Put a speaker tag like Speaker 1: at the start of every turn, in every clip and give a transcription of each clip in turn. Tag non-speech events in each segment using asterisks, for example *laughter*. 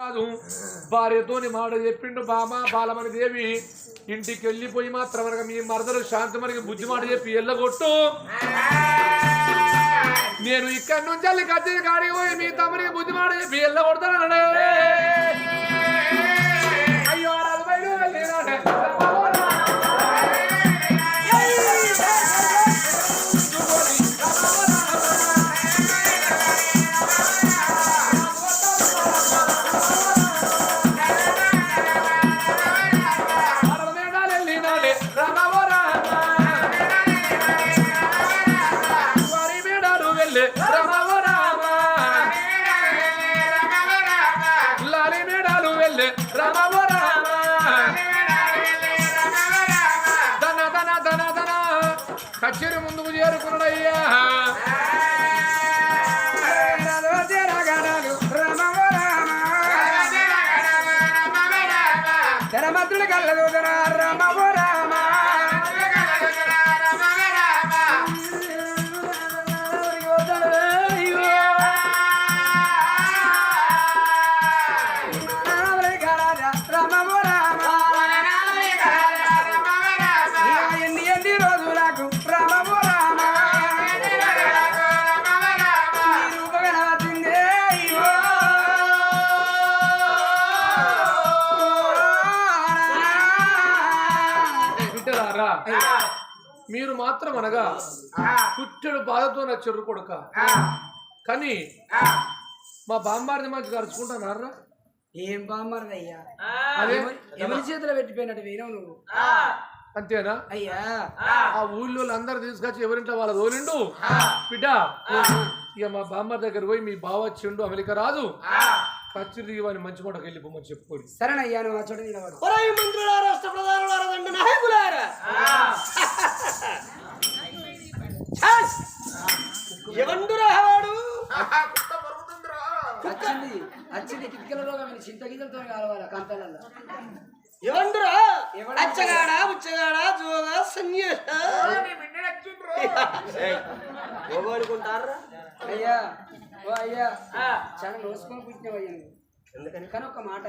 Speaker 1: కాదు. భార్యతోని మాట చెప్పిండు బామ బాలమణి దేవి ఇంటికి వెళ్ళిపోయి మాత్రం అనగా మీ మరదలు శాంతమనికి బుద్ధి మాట చెప్పి ఎల్లగొట్టు నేను ఇక్కడి నుంచి వెళ్ళి కచ్చేది కాడికి పోయి మీ తమ్మునికి బుద్ధి మాట చెప్పి ఎల్లగొడతానడే మేడాలు వెళ్ళే రామో. ధన ధన ధన ధన. కచేరి ముందుకు చేరుకున్నాడయ్యా.
Speaker 2: ధనమంతుడు కళ్ళదూదన రమవు
Speaker 1: మీరు మాత్రం అనగా పుట్టెడు బాధతో నా చెర్రు కొడుక. కానీ మా బామ్మారిని మంచి కరుచుకుంటున్నారా
Speaker 2: ఏం బామ్మర్దయ్యా
Speaker 1: అదే.
Speaker 2: ఎవరి చేతిలో పెట్టిపోయినట్టు వేయవు నువ్వు?
Speaker 1: అంతేనా?
Speaker 2: అయ్యా.
Speaker 1: ఆ. ఊళ్ళో అందరు తీసుకొచ్చి ఎవరింట్లో వాళ్ళ తోలిండు? బిడ్డ. ఇక మా బామ్మ దగ్గర పోయి మీ బావ వచ్చిండు అమెరికా రాదు. వాని మంచి మాటకు వెళ్ళిపోమని చెప్పుకోండి
Speaker 2: సరేనయ్యా నువ్వు ఆ చోట నిలబడు.
Speaker 3: ఒరేయ్ మంత్రులారా రాష్ట్ర ప్రధానులారా
Speaker 2: కిటికల రోగం చింత గింజలతో కాలవాలి కంపెనల్లో
Speaker 3: ఎవండురా?
Speaker 2: ఎవడు?
Speaker 3: అచ్చగాడ ఉచ్చగాడ జోగా
Speaker 2: అయ్యా ఓ అయ్యా చాలా నోసుకొని పుట్టినవయ్యా నువ్వు
Speaker 3: ఎందుకని?
Speaker 2: కానీ ఒక మాట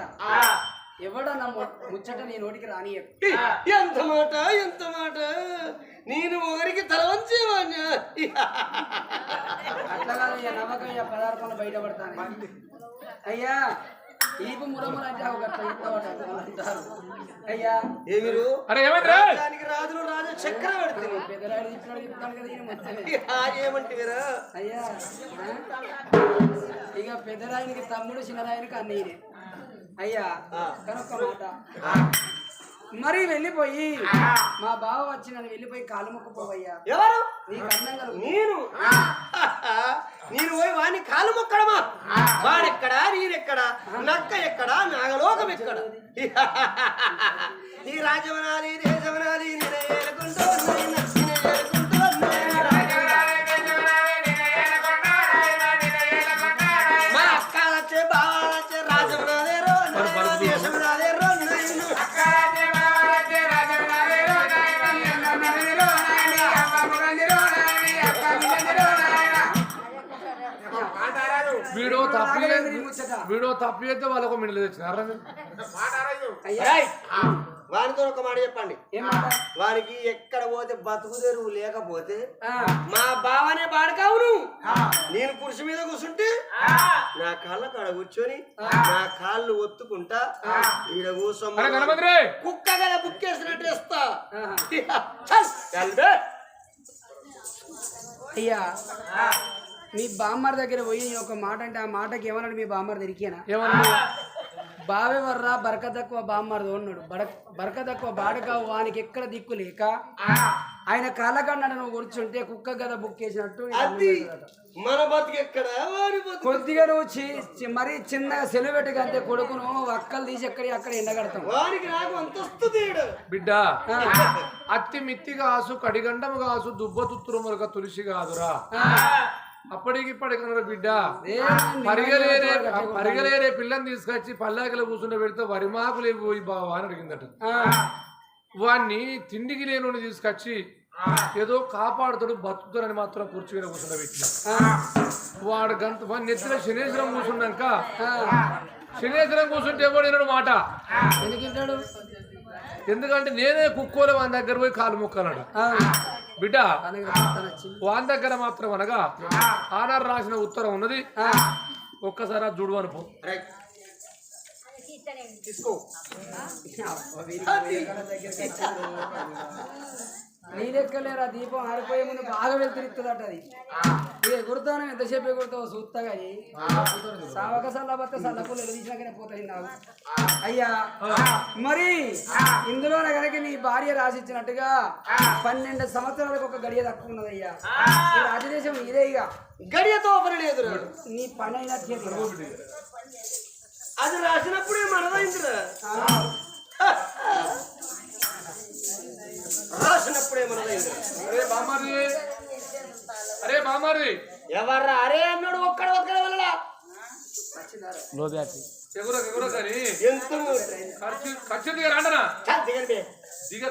Speaker 2: ఎవడన్నా ము- ముచ్చట నీ నోటికి రాని
Speaker 3: ఎంత మాట ఎంత మాట? నేను ఒకరికి తల వంచేవాణ్ణా
Speaker 2: అట్లా కాదయ్యా నవ్వకయ్యా పదార్థాలు బయటపడతాను అయ్యా ఈపు మురములు అంటే అంటారు. అయ్యా
Speaker 3: ఏ మీరు?
Speaker 1: అరే ఏమైంది రే?
Speaker 3: దానికి రాజులు రాజు చక్రవర్తి
Speaker 2: పెద్దరాడు తిప్పినాడు చెప్తాను కదా ఈయన మొత్తమే
Speaker 3: ఏమంటారా
Speaker 2: అయ్యా? ఇక పెద్దరాయనికి తమ్ముడు చిన్నరాయనికి అన్నయ్యనే. అయ్యా కనొక్క మాట. మరి వెళ్ళిపోయి మా బావ వచ్చి నన్ను వెళ్ళిపోయి కాలు మొక్కుపోవయ్యా
Speaker 3: ఎవరు?
Speaker 2: నీకు అన్నం
Speaker 3: నేను? నేను పోయి వాడిని కాలు మొక్కడమా? వాడెక్కడా? నేనెక్కడా నక్క ఎక్కడా? నాగలోకం ఎక్కడ? ఈ *laughs* రాజ్యమనాలి దేశమనాలి నేనే
Speaker 1: వీడో తప్పి వీడో తప్పి అయితే వాళ్ళకు మిడిల్ తెచ్చినారా
Speaker 3: వానితో ఒక మాట చెప్పండి. వానికి ఎక్కడ పోతే బతుకు తెరువు లేకపోతే
Speaker 2: ఆ,
Speaker 3: మా బావనే బాడకావును నేను కుర్చీ మీద కూర్చుంటే నా కాళ్ళ కాడ కూర్చొని నా కాళ్ళు ఒత్తుకుంటా ఈడ కూర్చోమ్మ. కుక్క కదా బుక్కేసినట్టు వేస్తా. చల్బే.
Speaker 2: అయ్యా. మీ బామ్మర్ దగ్గర పోయి ఒక మాట అంటే ఆ మాటకి ఏమన్నాడు మీ బామ్మర్ తిరిగినా
Speaker 1: ఏమన్నా
Speaker 2: బావే వర్రా బరక తక్కువ బామ్మర్ది ఉన్నాడు బడ బరక తక్కువ బాడకావు వానికి ఎక్కడ దిక్కు లేక ఆయన కాళ్ళకన్నాడు నువ్వు కూర్చుంటే కుక్క గద బుక్ చేసినట్టు.
Speaker 3: మన బతుకు ఎక్కడ? వారి బతుకు.
Speaker 2: కొద్దిగా నువ్వు మరీ చిన్నగా సెలవు పెట్టుకంతే కొడుకును అక్కలు తీసి ఎక్కడి అక్కడ ఎండగడతాం.
Speaker 3: వారికి నాకు అంతస్తు తీయడు
Speaker 1: బిడ్డ అత్తి మిత్తి కాసు కడిగండము కాసు దుబ్బ తుత్తురు మొలక తులసి కాదురా. అప్పటికి ఇప్పటికన్నా బిడ్డ. పరిగలేరే పరిగలేరే పిల్లని తీసుకొచ్చి పల్లాకిలో కూర్చుంటే పెడితే వరిమాకులు పోయి బావా అని అడిగిందట. వాణ్ణి తిండికి లేనుని తీసుకొచ్చి ఏదో కాపాడుతాడు బతుకుతాడని మాత్రం కుర్చీ మీద కూర్చుండబెట్టిన వాడు గంత వాడి నెత్తిన శనేశ్వరం కూర్చున్నాక శనేశ్వరం కూర్చుంటే ఎవడు మాట? ఎందుకంటే నేనే కుక్కోలు వాని దగ్గర పోయి కాలు మొక్కన్నాడు బిడ్డ వాని దగ్గర మాత్రం అనగా ఆనాడు రాసిన ఉత్తరం ఉన్నది ఒక్కసారి అది చూడు అనుకో.
Speaker 3: తీసుకో.
Speaker 2: నీ లెక్కలేరా దీపం ఆరిపోయే ముందు బాగా వెళ్తురుతుందట అది. ఇక ఎగురుతాను ఎంతసేపు ఎగురుతావు చూస్తాగా సావక సల్లబత్త సల్లపులు ఎదిరించినాకనే పోతాయి నాకు. అయ్యా మరి ఇందులో కనుక నీ భార్య రాసిచ్చినట్టుగా పన్నెండు సంవత్సరాలకు ఒక గడియ తక్కువ ఉన్నది అయ్యా రాజదేశం ఇదే ఇక
Speaker 3: గడియతో పని లేదురా
Speaker 2: నీ పని అయినట్టే
Speaker 3: అది రాసినప్పుడే మనదైందిరా. రాసినప్పుడే మనదైందిరా
Speaker 1: అరే బామారి అరే బామారి
Speaker 3: ఎవర్రా? అరే అన్నాడు ఒక్కడ ఒక్కడ వెళ్ళడా?
Speaker 1: ఎగుర ఎగుర కానీ
Speaker 3: ఎంత
Speaker 1: ఖర్చు ఖర్చు దిగ రాండనా
Speaker 3: దిగండి.
Speaker 1: దిగ